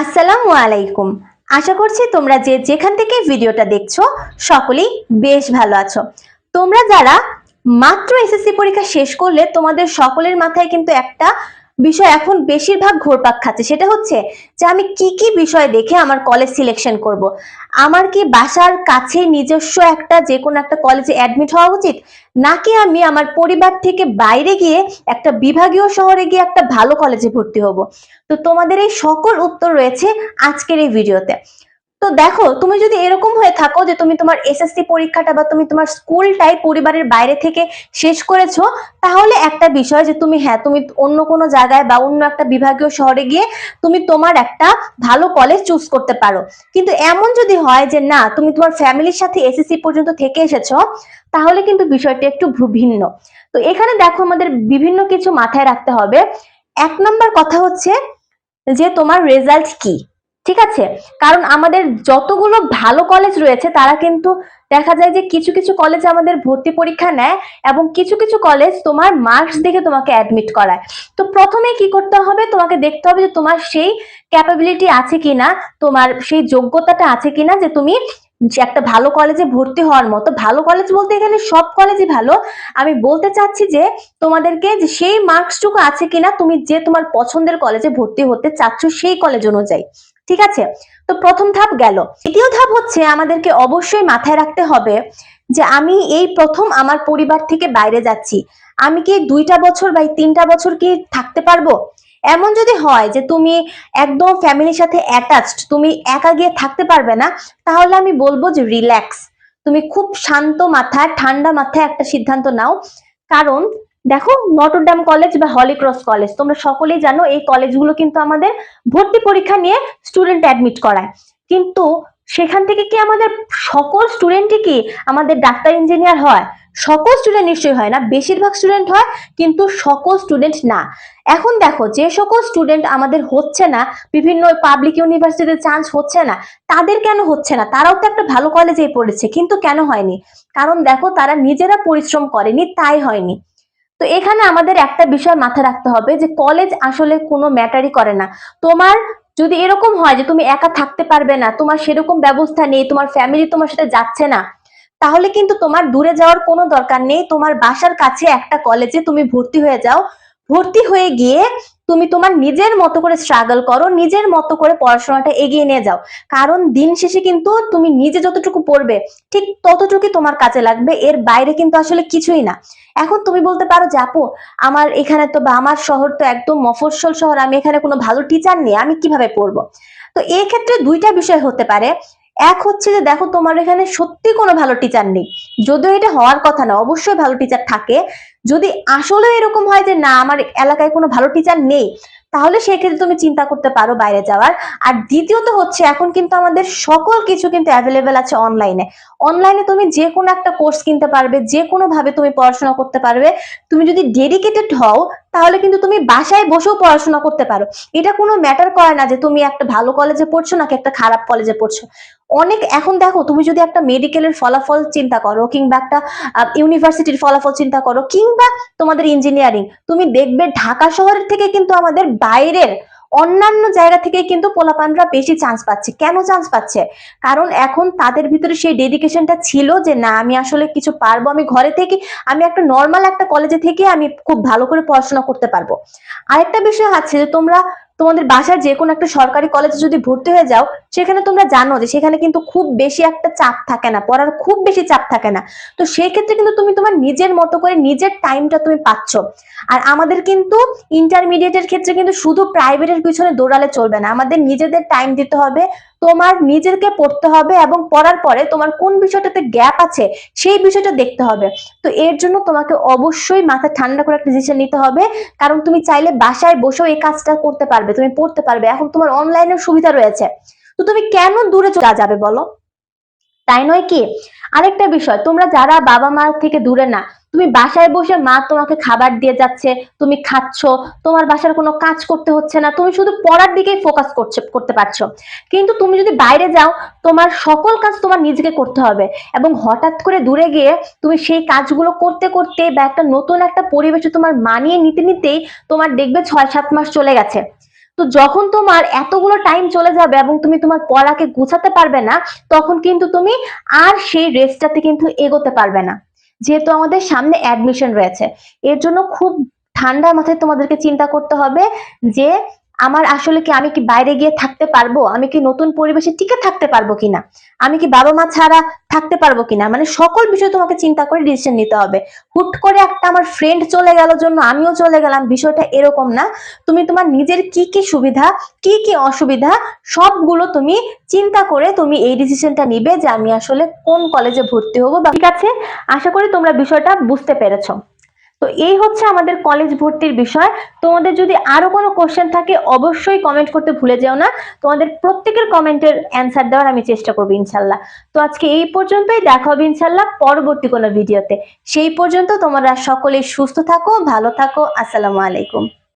আসসালামু আলাইকুম। আশা করছি তোমরা যে যেখান থেকে ভিডিওটা দেখছ, সকলেই বেশ ভালো আছো। তোমরা যারা মাত্র এসএসসি পরীক্ষা শেষ করলে, তোমাদের সকলের মাথায় কিন্তু একটা বিষয় এখন বেশিরভাগ ঘোরপাক খাচ্ছে। সেটা হচ্ছে যে আমি কি কি বিষয় দেখে আমার কলেজ সিলেকশন করব। আমার কি বাসার কাছে নিজস্ব একটা যে কোনো একটা কলেজে অ্যাডমিট হওয়া উচিত? নাকি আমি আমার পরিবার থেকে বাইরে গিয়ে একটা বিভাগীয় শহরে গিয়ে একটা ভালো কলেজে ভর্তি হব? তো তোমাদের এই সকল উত্তর রয়েছে আজকের এই ভিডিওতে তো দেখো, তুমি যদি এরকম হয়ে থাকো যে তুমি তোমার এসএসসি পরীক্ষাটা বা তুমি তোমার স্কুলটাই পরিবারের বাইরে থেকে শেষ করেছ, তাহলে একটা বিষয় যে তুমি হ্যাঁ তুমি অন্য কোনো জায়গায় বা অন্য একটা বিভাগীয় শহরে গিয়ে তুমি তোমার একটা ভালো কলেজ চুজ করতে পারো। কিন্তু এমন যদি হয় যে না, তুমি তোমার ফ্যামিলির সাথে এসএসসি পর্যন্ত থেকে এসেছ, তাহলে কিন্তু বিষয়টা একটু ভিন্ন। তো এখানে দেখো আমাদের বিভিন্ন কিছু মাথায় রাখতে হবে। এক নম্বর কথা হচ্ছে যে তোমার রেজাল্ট কি? ঠিক আছে? কারণ আমাদের যতগুলো ভালো কলেজ রয়েছে, তারা কিন্তু দেখা যায় যে কিছু কিছু কলেজ আমাদের ভর্তি পরীক্ষা নেয় এবং কিছু কিছু কলেজ তোমার মার্কস দেখে তোমাকে অ্যাডমিট করায়। তো প্রথমে কি করতে হবে? তোমাকে দেখতে হবে যে তোমার সেই ক্যাপাবিলিটি আছে কিনা, তোমার সেই যোগ্যতাটা আছে কিনা যে তুমি যে একটা ভালো কলেজে ভর্তি হওয়ার মতো। ভালো কলেজ বলতে এখানে সব কলেজই ভালো। আমি বলতে চাচ্ছি যে তোমাদেরকে যে সেই মার্কসটুকু আছে কিনা, তুমি যে তোমার পছন্দের কলেজে ভর্তি হতে চাচ্ছ সেই কলেজ অনুযায়ী। ঠিক আছে? তো প্রথম ধাপ গেল। দ্বিতীয় ধাপ হচ্ছে আমাদেরকে অবশ্যই মাথায় রাখতে হবে যে আমি এই প্রথম আমার পরিবার থেকে বাইরে যাচ্ছি। আমি কি দুইটা বছর বা তিনটা বছর কি থাকতে পারব? এমন যদি হয় যে তুমি একদম ফ্যামিলির সাথে অ্যাটাচড তুমি একা গিয়ে থাকতে পারবে না, তাহলে আমি বলব যে রিল্যাক্স তুমি খুব শান্ত মাথায়, ঠান্ডা মাথায় একটা সিদ্ধান্ত নাও। কারণ দেখো নটরডাম কলেজ বা হলিক্রস কলেজ তোমরা সকলেই জানো এই কলেজগুলো কিন্তু আমাদের ভর্তি পরীক্ষা নিয়ে স্টুডেন্ট অ্যাডমিট করায়। কিন্তু সেখান থেকে কি আমাদের সকল স্টুডেন্টই কি আমাদের ডাক্তার ইঞ্জিনিয়ার হয়? সকল স্টুডেন্ট নিশ্চয়ই হয় না, বেশিরভাগ স্টুডেন্ট হয়, কিন্তু সকল স্টুডেন্ট না। এখন দেখো, যে সকল স্টুডেন্ট আমাদের হচ্ছে না, বিভিন্ন পাবলিক ইউনিভার্সিটিতে চান্স হচ্ছে না, তাদের কেন হচ্ছে না? তারাও তো একটা ভালো কলেজেই পড়েছে, কিন্তু কেন হয়নি? কারণ দেখো, তারা নিজেরা পরিশ্রম করেনি, তাই হয়নি। তো এখানে আমাদের একটা বিষয় মাথায় রাখতে হবে যে কলেজ আসলে কোনো ম্যাটারই করে না। তোমার যদি এরকম হয় যে তুমি একা থাকতে পারবে না, তোমার সেরকম ব্যবস্থা নেই, তোমার ফ্যামিলি তোমার সাথে যাচ্ছে না, তাহলে কিন্তু তোমার দূরে যাওয়ার কোনো দরকার নেই। তোমার বাসার কাছে একটা কলেজে তুমি ভর্তি হয়ে যাও। ভর্তি হয়ে গিয়ে তুমি তোমার নিজের মতো করে স্ট্রাগল করো, নিজের মতো করে পড়াশোনাটা এগিয়ে নিয়ে যাও। কারণ দিন শেষে কিন্তু তুমি নিজে যতটুকু পড়বে, ঠিক ততটুকুই তোমার কাজে লাগবে, এর বাইরে কিন্তু আসলে কিছুই না। এখন তুমি বলতে পারো যে, আপু, আমার এখানে তো বা আমার শহর তো একদম মফস্বল শহর, আমি এখানে কোনো ভালো টিচার নেই, আমি কীভাবে পড়ব? তো এই ক্ষেত্রে দুইটা বিষয় হতে পারে। এক হচ্ছে যে দেখো তোমার এখানে সত্যি কোনো ভালো টিচার নেই। যদিও এটা হওয়ার কথা না, অবশ্যই ভালো টিচার থাকে। যদি আসলে এরকম হয় যে না, আমার এলাকায় কোনো ভালো টিচার নেই, তাহলে সেক্ষেত্রে তুমি চিন্তা করতে পারো বাইরে যাওয়ার। আর দ্বিতীয়ত হচ্ছে, এখন কিন্তু আমাদের সকল কিছু কিন্তু অ্যাভেলেবেল আছে অনলাইনে অনলাইনে তুমি যে কোনো একটা কোর্স কিনতে পারবে, যে কোনো ভাবে তুমি পড়াশোনা করতে পারবে। তুমি যদি ডেডিকেটেড হও, তাহলে কিন্তু তুমি বাসায় বসেও পড়াশোনা করতে পারো। এটা কোনো ম্যাটার করে না যে তুমি একটা ভালো কলেজে পড়ছো নাকি একটা খারাপ কলেজে পড়ছো। অনেক, এখন দেখো, তুমি যদি একটা মেডিকেলের ফলাফল চিন্তা করো, কিংবা একটা ইউনিভার্সিটির ফলাফল চিন্তা করো, কিংবা তোমাদের ইঞ্জিনিয়ারিং তুমি দেখবে ঢাকা শহরের থেকে কিন্তু আমাদের বাইরের অন্যান্য জায়গা থেকে কিন্তু পোলাপানরা বেশি চান্স পাচ্ছে। কেন চান্স পাচ্ছে? কারণ এখন তাদের ভিতরে সেই ডেডিকেশনটা ছিল যে, না, আমি আসলে কিছু পারব, আমি ঘরে থেকে, আমি একটা নর্মাল একটা কলেজে থেকে আমি খুব ভালো করে পড়াশোনা করতে পারব। আরেকটা বিষয় আছে যে, তোমরা তোমাদের বাসার যে কোনো একটা সরকারি কলেজে যদি ভর্তি হয়ে যাও, সেখানে তোমরা জানো যে সেখানে কিন্তু খুব বেশি একটা চাপ থাকে না, পড়ার খুব বেশি চাপ থাকে না। তো সেই ক্ষেত্রে কিন্তু তুমি তোমার নিজের মতো করে নিজের টাইমটা তুমি পাচ্ছ। আর আমাদের কিন্তু ইন্টারমিডিয়েটের ক্ষেত্রে কিন্তু শুধু প্রাইভেটের পিছনে দৌড়ালে চলবে না, আমাদের নিজেদের টাইম দিতে হবে তোমার নিজেকে পড়তে হবে এবং পড়ার পরে তোমার কোন বিষয়টাতে গ্যাপ আছে সেই বিষয়টা দেখতে হবে। তো এর জন্য তোমাকে অবশ্যই মাথা ঠান্ডা করে একটা ডিসিশন নিতে হবে। কারণ তুমি চাইলে বাসায় বসেও এই কাজটা করতে পারবে, তুমি পড়তে পারবে। এখন তোমার অনলাইনের সুবিধা রয়েছে। তো তুমি কেন দূরে চলে যাবে বলো? তাই নয় কি? আরেকটা বিষয়, তোমরা যারা বাবা মার থেকে দূরে না তুমি বাসায় বসে মা তোমাকে খাবার দিয়ে যাচ্ছে, তুমি খাচ্ছ, তোমার বাসার কোনো কাজ করতে হচ্ছে না, তুমি শুধু পড়ার দিকেই ফোকাস করছে, করতে পারছ। কিন্তু তুমি যদি বাইরে যাও, তোমার সকল কাজ তোমার নিজেকে করতে হবে। এবং হঠাৎ করে দূরে গিয়ে তুমি সেই কাজগুলো করতে করতে বা একটা নতুন একটা পরিবেশে তোমার মানিয়ে নিতে, নিতেই তোমার দেখবে ছয়, সাত মাস চলে গেছে। তো যখন তোমার এতগুলো টাইম চলে যাবে এবং তুমি তোমার পড়াকে গুছাতে পারবে না, তখন কিন্তু তুমি আর সেই রেসটাতে কিন্তু এগোতে পারবে না। যেহেতু আমাদের সামনে অ্যাডমিশন রয়েছে। এর জন্য খুব ঠান্ডা মাথায় তোমাদেরকে চিন্তা করতে হবে যে আমার আসলে কি আমি কি বাইরে গিয়ে থাকতে পারব? আমি কি নতুন পরিবেশে টিকে থাকতে পারব কিনা? আমি কি বাবা মা ছাড়া থাকতে পারব কিনা? মানে সকল বিষয় তোমাকে চিন্তা করে ডিসিশন নিতে হবে। হুট করে একটা আমার ফ্রেন্ড চলে গেল জন্য আমিও চলে গেলাম, বিষয়টা এরকম না। তুমি তোমার নিজের কি কি সুবিধা, কি কি অসুবিধা, সবগুলো তুমি চিন্তা করে তুমি এই ডিসিশনটা নিবে যে আমি আসলে কোন কলেজে ভর্তি হব ঠিক আছে, আশা করি তোমরা বিষয়টা বুঝতে পেরেছ। তো এই হচ্ছে আমাদের কলেজ ভর্তির বিষয়। তোমাদের যদি আরও কোনো কোশ্চেন থাকে, অবশ্যই কমেন্ট করতে ভুলে যেও না। তোমাদের প্রত্যেকের কমেন্টের অ্যান্সার দেওয়ার আমি চেষ্টা করব ইনশাল্লাহ। তো আজকে এই পর্যন্তই, দেখা হবে ইনশাল্লাহ পরবর্তী কোনো ভিডিওতে সেই পর্যন্ত তোমরা সকলে সুস্থ থাকো, ভালো থাকো, আসসালামু আলাইকুম।